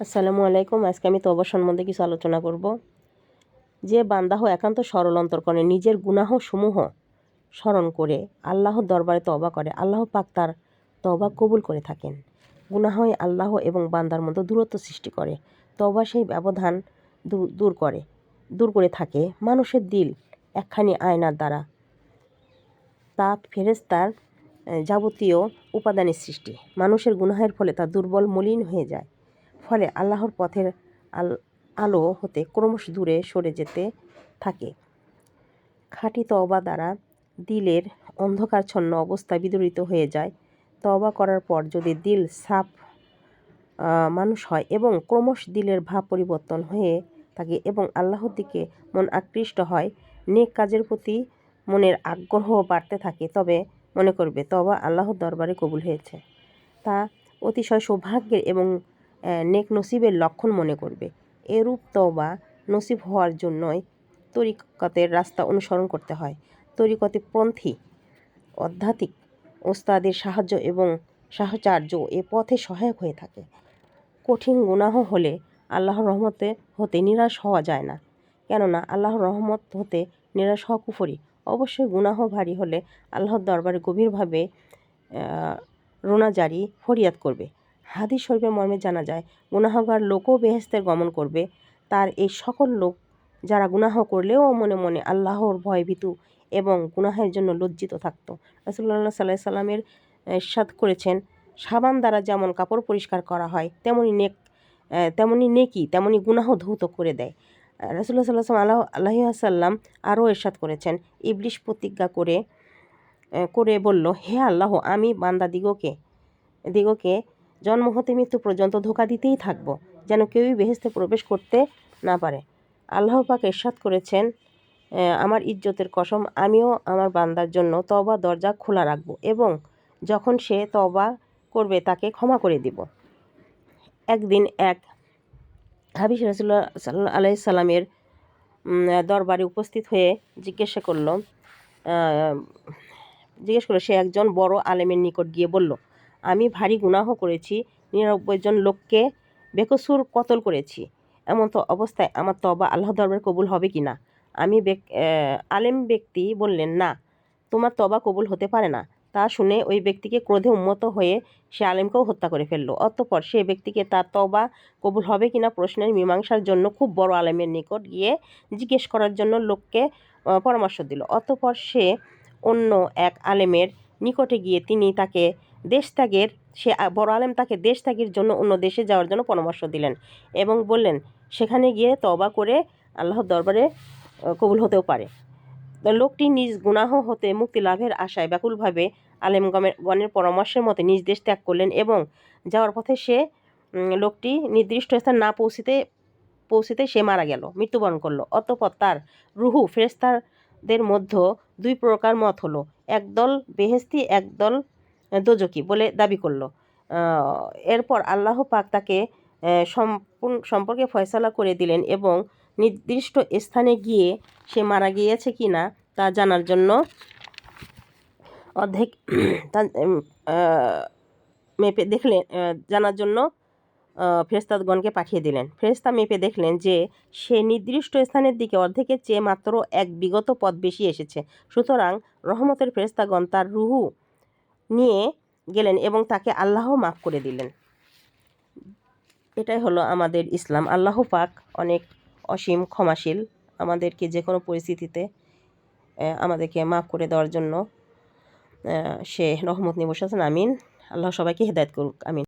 আসসালামু আলাইকুম। আজকে আমি তবা সম্বন্ধে কিছু আলোচনা করব। যে বান্দাহ একান্ত সরল অন্তর করে, নিজের গুনাহ সমূহ স্মরণ করে আল্লাহর দরবারে তবা করে, আল্লাহ পাক তার তবা কবুল করে থাকেন। গুনাহই আল্লাহ এবং বান্দার মধ্যে দূরত্ব সৃষ্টি করে তবা সেই ব্যবধান দূর করে দূর করে থাকে। মানুষের দিল একখানি আয়নার দ্বারা। তা ফেরেস্তার যাবতীয় উপাদানের সৃষ্টি। মানুষের গুনাহের ফলে তা দুর্বল, মলিন হয়ে যায়। ফলে আল্লাহর পথের আল, আলো হতে ক্রমশ দূরে সরে যেতে থাকে। খাঁটি তওবা দ্বারা দিলের অন্ধকারচ্ছন্ন অবস্থা বিদরিত হয়ে যায়। তওবা করার পর যদি দিল সাফ মানুষ হয় এবং ক্রমশ দিলের ভাব পরিবর্তন হয়ে থাকে এবং আল্লাহর দিকে মন আকৃষ্ট হয়, নেক কাজের প্রতি মনের আগ্রহ বাড়তে থাকে, তবে মনে করবে তবা আল্লাহর দরবারে কবুল হয়েছে। তা অতিশয় সৌভাগ্যের এবং নেক নসিবের লক্ষণ মনে করবে। এরূপ তওবা নসিব হওয়ার জন্যই তরিকতের রাস্তা অনুসরণ করতে হয়। তরিকতে পন্থী, আধ্যাত্মিক ওস্তাদের সাহায্য এবং সাহচার্য এ পথে সহায়ক হয়ে থাকে। কঠিন গুনাহ হলে আল্লাহর রহমতে হতে নিরাশ হওয়া যায় না। কেননা আল্লাহর রহমত হতে নিরাশ হওয়া কুফরি। অবশ্যই গুনাহ ভারী হলে আল্লাহর দরবারে গভীরভাবে রোনাজারি, ফরিয়াদ করবে। হাদিস শরীফের মর্মে জানা যায়, গুনাহগার লোকও বেহেস্তের গমন করবে। তার এই সকল লোক যারা গুনাহ করলেও মনে মনে আল্লাহর ভয় ভীতু এবং গুনাহের জন্য লজ্জিত থাকতো। রসুল্লাহ সাল্লাহ সাল্লামের সাদ করেছেন, সাবান দ্বারা যেমন কাপড় পরিষ্কার করা হয়, তেমনি নেক তেমনি নেকি, তেমনি গুনাহ ধৌত করে দেয়। রসুল্লাহ সাল্লাহ আল্লাহ আল্লাহ আসাল্লাম আরও এরশাদ করেছেন, ইবলিশ প্রতিজ্ঞা করে করে বলল, হে আল্লাহ, আমি বান্দা দিগকে দিগকে জন্ম হতে মৃত্যু পর্যন্ত ধোকা দিতেই থাকব, যেন কেউই বেহেস্তে প্রবেশ করতে না পারে। আল্লাহ পাক এরশাদ করেছেন আমার ইজ্জতের কসম, আমিও আমার বান্দার জন্য তবা দরজা খোলা রাখব এবং যখন সে তবা করবে তাকে ক্ষমা করে দিব। একদিন এক হাবিস রাসুল্লাহ সাল্লাহ আলাই সাল্লামের দরবারে উপস্থিত হয়ে জিজ্ঞাসা করল জিজ্ঞেস করল, সে একজন বড় আলেমের নিকট গিয়ে বলল আমি ভারী গুনাহ করেছি, নিরানব্বই জন লোককে বেকসুর কতল করেছি। এমন তো অবস্থায় আমার তবা আল্লাহ দরবার কবুল হবে কি না? আমি আলেম ব্যক্তি বললেন, না, তোমার তবা কবুল হতে পারে না। তা শুনে ওই ব্যক্তিকে ক্রোধে উন্মত হয়ে সে আলেমকেও হত্যা করে ফেলল। অতঃপর সে ব্যক্তিকে তার তবা কবুল হবে কিনা প্রশ্নের মীমাংসার জন্য খুব বড় আলেমের নিকট গিয়ে জিজ্ঞেস করার জন্য লোককে পরামর্শ দিল। অতঃপর সে অন্য এক আলেমের নিকটে গিয়ে তিনি তাকে দেশ ত্যাগের, সে বড় আলেম তাকে দেশ ত্যাগের জন্য অন্য দেশে যাওয়ার জন্য পরামর্শ দিলেন এবং বললেন, সেখানে গিয়ে তবা করে আল্লাহর দরবারে কবুল হতেও পারে। লোকটি নিজ গুনাহ হতে মুক্তি লাভের আশায় ব্যাকুলভাবে আলেমগমের গণের পরামর্শের মতে নিজ দেশ ত্যাগ করলেন এবং যাওয়ার পথে সে লোকটি নির্দিষ্ট স্থান না পৌঁছিতে পৌঁছিতে সে মারা গেল, মৃত্যুবরণ করল। অতপর তার রুহু ফেরেস্তারদের মধ্যে দুই প্রকার মত হলো, একদল বেহেস্তি একদল দোজকি বলে দাবি করল। এরপর আল্লাহ পাক তাকে সম্পর্কে ফয়সালা করে দিলেন এবং নির্দিষ্ট স্থানে গিয়ে সে মারা গিয়েছে কি না তা জানার জন্য অর্ধেক মেপে দেখলেন জানার জন্য ফেরেস্তাদগণকে পাঠিয়ে দিলেন। ফেরেস্তা মেপে দেখলেন যে সে নির্দিষ্ট স্থানের দিকে অর্ধেকের চেয়ে মাত্র এক বিগত পথ বেশি এসেছে। সুতরাং রহমতের ফেরেস্তাগণ তার রুহু নিয়ে গেলেন এবং তাকে আল্লাহ মাফ করে দিলেন। এটাই হলো আমাদের ইসলাম। আল্লাহ পাক অনেক অসীম ক্ষমাশীল আমাদেরকে যে কোনো পরিস্থিতিতে আমাদেরকে মাফ করে দেওয়ার জন্য সে রহমত নিয়ে বসে আছেন। আমিন। আল্লাহ সবাইকে হেদায়ত করুক। আমিন।